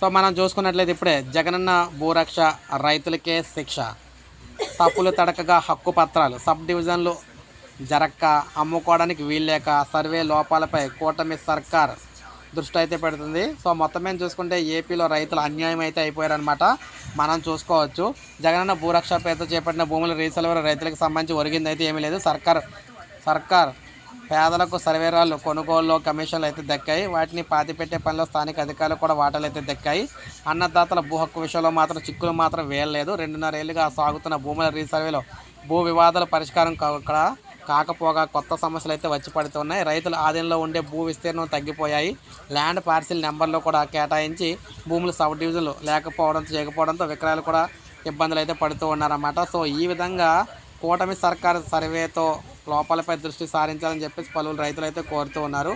So మనం చూసుకున్నట్లయితే ఇప్పుడే జగనన్న భూరక్ష రైతులకే శిక్ష. తప్పులు తడకగా హక్కు పత్రాలు. సబ్ డివిజన్లు జరక్క అమ్ముకోవడానికి వీల్లేక సర్వే లోపాలపై కూటమి సర్కార్ దృష్టి అయితే పెడుతుంది. సో మొత్తం మీద చూసుకుంటే ఏపీలో రైతులు అన్యాయం అయితే అయిపోయారనమాట మనం చూసుకోవచ్చు. జగనన్న భూరక్ష పేరుతో చేపట్టిన భూముల రీసెలవర్ రైతులకు సంబంధించి ఒరిగింది అయితే ఏమీ లేదు. సర్కార్ సర్కార్ పేదలకు సర్వేరాలు కొనుగోలు కమిషన్లు అయితే దక్కాయి. వాటిని పాతిపెట్టే పనిలో స్థానిక అధికారులు కూడా వాటాలు అయితే దక్కాయి. అన్నదాతల భూ హక్కు విషయంలో మాత్రం చిక్కులు మాత్రం వేయలేదు రెండున్నర ఏళ్ళుగా సాగుతున్న భూముల రీసర్వేలో భూ వివాదాల పరిష్కారం కాక కాకపోగా కొత్త సమస్యలు అయితే వచ్చి పడుతున్నాయి. రైతుల ఆధీనంలో ఉండే భూ విస్తీర్ణం తగ్గిపోయాయి. ల్యాండ్ పార్సిల్ నెంబర్లు కూడా కేటాయించి భూములు సబ్ డివిజన్లు లేకపోవడంతో చేయకపోవడంతో విక్రయాలు కూడా ఇబ్బందులు అయితే పడుతూ ఉన్నారన్నమాట. సో ఈ విధంగా కూటమి సర్కార్ సర్వేతో లోపాలపై దృష్టి సారించాలని చెప్పేసి పలువురు రైతులు అయితే కోరుతూ ఉన్నారు.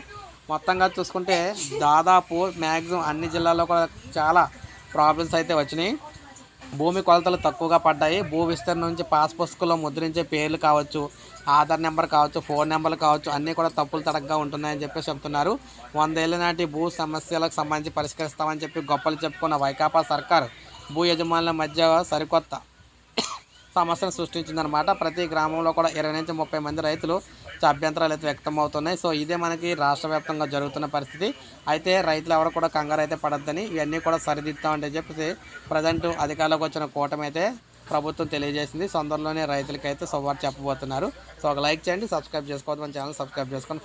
మొత్తంగా చూసుకుంటే దాదాపు మ్యాక్సిమం అన్ని జిల్లాల్లో కూడా చాలా ప్రాబ్లమ్స్ అయితే వచ్చినాయి. భూమి కొలతలు తక్కువగా పడ్డాయి. భూ విస్తరణ నుంచి పాస్ పుస్తకంలో ముద్రించే పేర్లు కావచ్చు ఆధార్ నెంబర్ కావచ్చు ఫోన్ నెంబర్లు కావచ్చు అన్నీ కూడా తప్పులు తడగ్గా ఉంటున్నాయని చెప్పి చెప్తున్నారు. వందేళ్ళ నాటి భూ సమస్యలకు సంబంధించి పరిష్కరిస్తామని చెప్పి గొప్పలు చెప్పుకున్న వైకాపా సర్కార్ భూ యజమానుల మధ్య సరికొత్త సమస్యను సృష్టించిందనమాట ప్రతి గ్రామంలో కూడా ఇరవై నుంచి ముప్పై మంది రైతులు అభ్యంతరాలు అయితే వ్యక్తం అవుతున్నాయి సో ఇదే మనకి రాష్ట్ర వ్యాప్తంగా జరుగుతున్న పరిస్థితి. అయితే రైతులు ఎవరు కూడా కంగారు అయితే పడద్దని ఇవన్నీ కూడా సరిదిద్దామని చెప్పేసి ప్రజెంట్ అధికారంలోకి వచ్చిన కూటమి అయితే ప్రభుత్వం తెలియజేసింది. తొందరలోనే రైతులకైతే సొవ్వారు చెప్పబోతున్నారు. సో ఒక లైక్ చేయండి సబ్స్క్రైబ్ చేసుకోవద్దు మన ఛానల్ సబ్స్క్రైబ్ చేసుకొని